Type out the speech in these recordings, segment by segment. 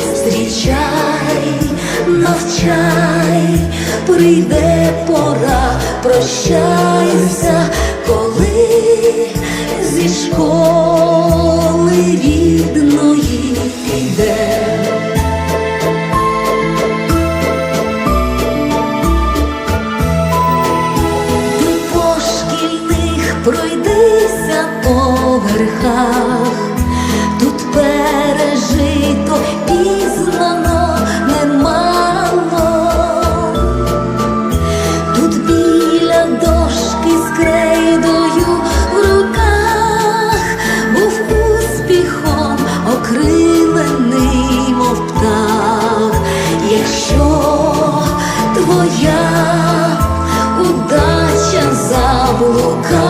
зустрічай, навчай, прийде пора, прощайся, коли зі школи рідної піде. Ти по шкільних пройдися по твоя удача заблукала,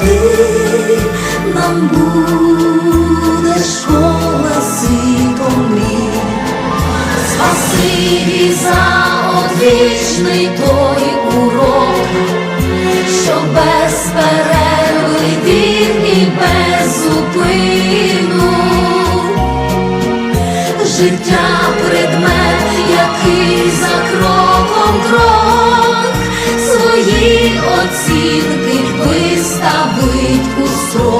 завжди нам буде школа світом мрій. Спасибі за одвічний той урок, що без перерви вів і без зупину життя предмет, який за кроком крок свої оцінки 소원